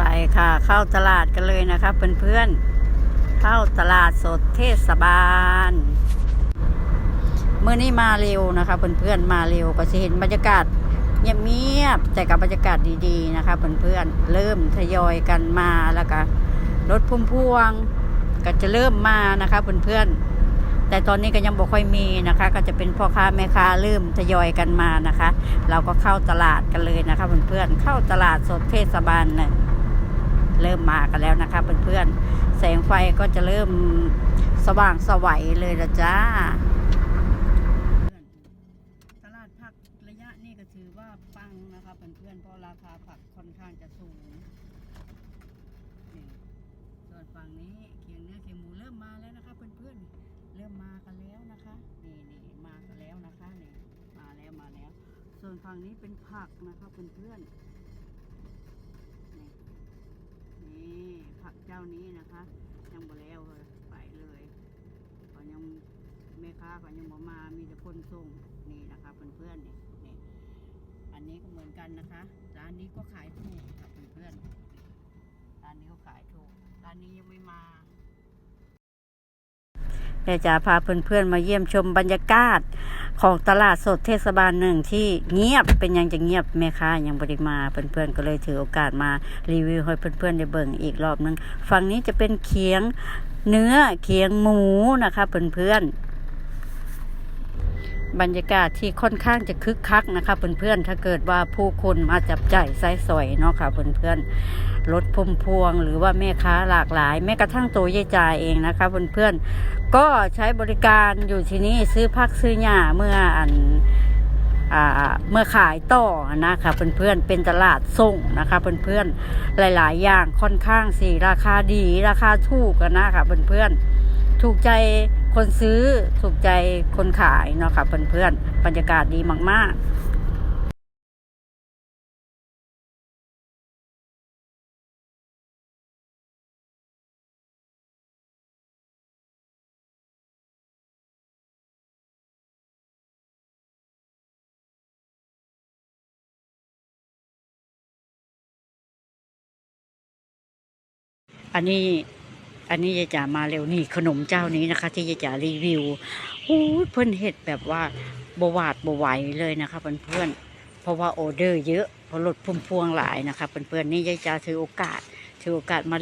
ไปค่ะ เข้าตลาดกันเลยนะคะเพื่อนๆ เข้าตลาดสดเทศบาล เมื่อนี้มาเร็วนะคะเพื่อนๆ มาเร็วก็จะเห็นบรรยากาศเงียบๆแต่กับบรรยากาศดีๆนะคะเพื่อนๆ เริ่มทยอยกันมาแล้วก็รถพุ่มพวงก็จะเริ่มมานะคะเพื่อนๆ แต่ตอนนี้ก็ยังบ่ค่อยมีนะคะ ก็จะเป็นพ่อค้าแม่ค้าเริ่มทยอยกันมานะคะ เราก็เข้าตลาดกันเลยนะคะเพื่อนๆ เข้าตลาดสดเทศบาลเนี่ย เริ่มมากันแล้วนะคะเพื่อนๆแสงไฟก็จะเริ่มสว่างสวัยเลยละจ้าตลาดผักระยะนี้ก็ถือว่าปังนะคะเพื่อนๆเพราะราคาผักค่อนข้างจะสูงนี่ส่วนฝั่งนี้เคียงเนื้อเคียงหมูเริ่มมาแล้วนะคะเพื่อนๆเริ่มมากันแล้วนะคะนี่นี่มากันแล้วนะคะนี่มาแล้วมาแล้ว ส่วนฝั่งนี้เป็นผักนะคะเพื่อนๆนี่นี่ผักเจ้านี้นะคะ ยังบ่แล้วเลยไปเลยก็ยังแม่ค้าก็ยังบ่มามีแต่คนส่งนี่นะคะเพื่อนๆนี่นี่อันนี้ก็เหมือนกันนะคะ ร้านนี้ก็ขายถูกค่ะเพื่อนๆร้านนี้ก็ขายถูกร้านนี้ยังไม่มา ม่จ๋าพาเพื่อนๆมาเยี่ยมชมบรรยากาศ ของตลาดสดเทศบาลหนึ่งที่เงียบเป็นยังจะเงียบแม่ค้ายังบริมาเพื่อนๆก็เลยถือโอกาสมารีวิวให้เพื่อนๆได้เบิ่งอีกรอบนึงฝั่งนี้จะเป็นเคียงเนื้อเคียงหมูนะคะเพื่อนๆ บรรยากาศที่ค่อนข้างจะคึกคักนะคะเพื่อนๆ ถ้าเกิดว่าผู้คนมาจับจ่ายไซสอยเนาะค่ะเพื่อนๆ รถพุ่มพวงหรือว่าแม่ค้าหลากหลาย แม้กระทั่งตัวยายจ่ายเองนะคะเพื่อนๆ ก็ใช้บริการอยู่ที่นี่ซื้อพักซื้อหญ้าเมื่ออันอ่าเมื่อขายต่อนะคะเพื่อนๆเป็นตลาดส่งนะคะเพื่อนๆหลายๆ อย่างค่อนข้างสิราคาดีราคาถูกกันนะคะเพื่อนๆถูกใจ คนซื้อถูกใจคนขายเนาะค่ะเพื่อนๆบรรยากาศดีมาก ๆอันนี้ อันนี้ยายจ๋ามาเร็วนี่ขนมเจ้านี้นะคะ ที่ยายจ๋ารีวิวโอ้ยเพิ่นเห็ดแบบว่าบวาดบไหวเลยนะคะเพื่อนๆเพราะว่าออเดอร์เยอะเพราะรถพุ่มพวงหลายนะคะเพื่อนๆนี่ยายจ๋าถือโอกาสถือโอกาสมา